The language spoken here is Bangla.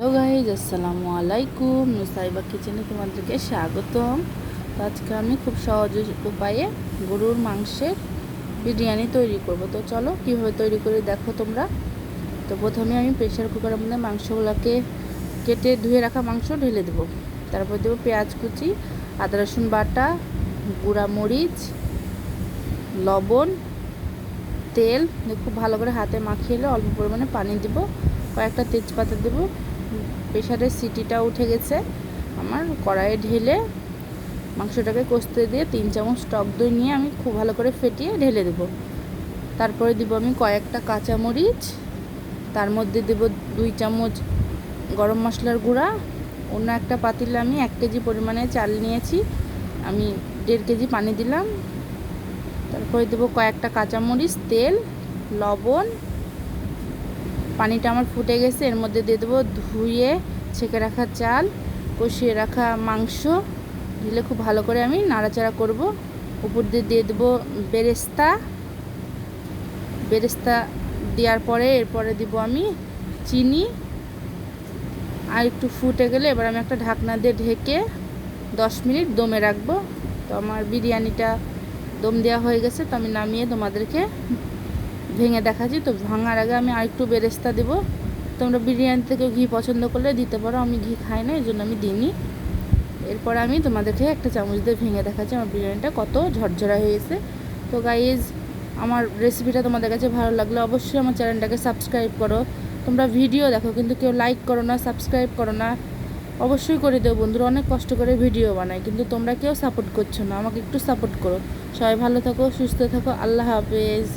হ্যালো গাইজ, আসসালামু আলাইকুম। নুসাইবা কিচেনে তোমাদেরকে স্বাগতম। আজকে আমি খুব সহজ উপায়ে গরুর মাংসের বিরিয়ানি তৈরি করব। তো চলো, কীভাবে তৈরি করে দেখো তোমরা। তো প্রথমে আমি প্রেশার কুকারের মধ্যে মাংসগুলোকে কেটে ধুয়ে রাখা মাংস ঢেলে দেবো। তারপর দেবো পেঁয়াজ কুচি, আদা রসুন বাটা, গুঁড়া মরিচ, লবণ, তেল। খুব ভালো করে হাতে মাখিয়ে এলে অল্প পরিমাণে পানি দেবো। কয়েকটা তেজপাতা দেবো। প্রেশারের সিটিটা উঠে গেছে। আমার কড়াইয়ে ঢেলে মাংসটাকে কষতে দিয়ে তিন চামচ টক দই নিয়ে আমি খুব ভালো করে ফেটিয়ে ঢেলে দেবো। তারপরে দিব আমি কয়েকটা কাঁচামরিচ, তার মধ্যে দেব দুই চামচ গরম মশলার গুঁড়া, অন্য একটা পাতিলে আমি এক কেজি পরিমাণে চাল নিয়েছি, আমি দেড় কেজি পানি দিলাম। তারপরে দেবো কয়েকটা কাঁচামরিচ, তেল, লবণ পানিটা আমার ফুটে গেছে, এর মধ্যে দিয়ে দেবো ধুয়ে ছেঁকে রাখা চাল, কষিয়ে রাখা মাংস, দিলে খুব ভালো করে আমি নাড়াচাড়া করব। উপর দিয়ে দিয়ে দেবো বেরেস্তা। বেরেস্তা দেওয়ার পরে এরপরে দিব আমি চিনি। আর একটু ফুটে গেলে এবার আমি একটা ঢাকনা দিয়ে ঢেকে দশ মিনিট দমে রাখব। তো আমার বিরিয়ানিটা দম দেওয়া হয়ে গেছে, তো আমি নামিয়ে তোমাদেরকে ভেঙে দেখাচ্ছি। তো ভাঙার আগে আমি আরেকটু বেরেস্তা দেবো। তোমরা বিরিয়ানি থেকে ঘি পছন্দ করলে দিতে পারো। আমি ঘি খাই না এই জন্য আমি দিইনি। এরপরে আমি তোমাদেরকে একটা চামচ দিয়ে ভেঙে দেখাচ্ছি আমার বিরিয়ানিটা কত ঝরঝরা হয়েছে। তো গাইজ আমার রেসিপিটা তোমাদের কাছে ভালো লাগলে অবশ্যই আমার চ্যানেলটাকে সাবস্ক্রাইব করো। তোমরা ভিডিও দেখো, কিন্তু কেউ লাইক করো না সাবস্ক্রাইব করো না। অবশ্যই করে দেবো বন্ধুরা, অনেক কষ্ট করে ভিডিও বানায় কিন্তু তোমরা কেউ সাপোর্ট করছ না। আমাকে একটু সাপোর্ট করো। সবাই ভালো থাকো, সুস্থ থাকো, আল্লাহ হাফেজ।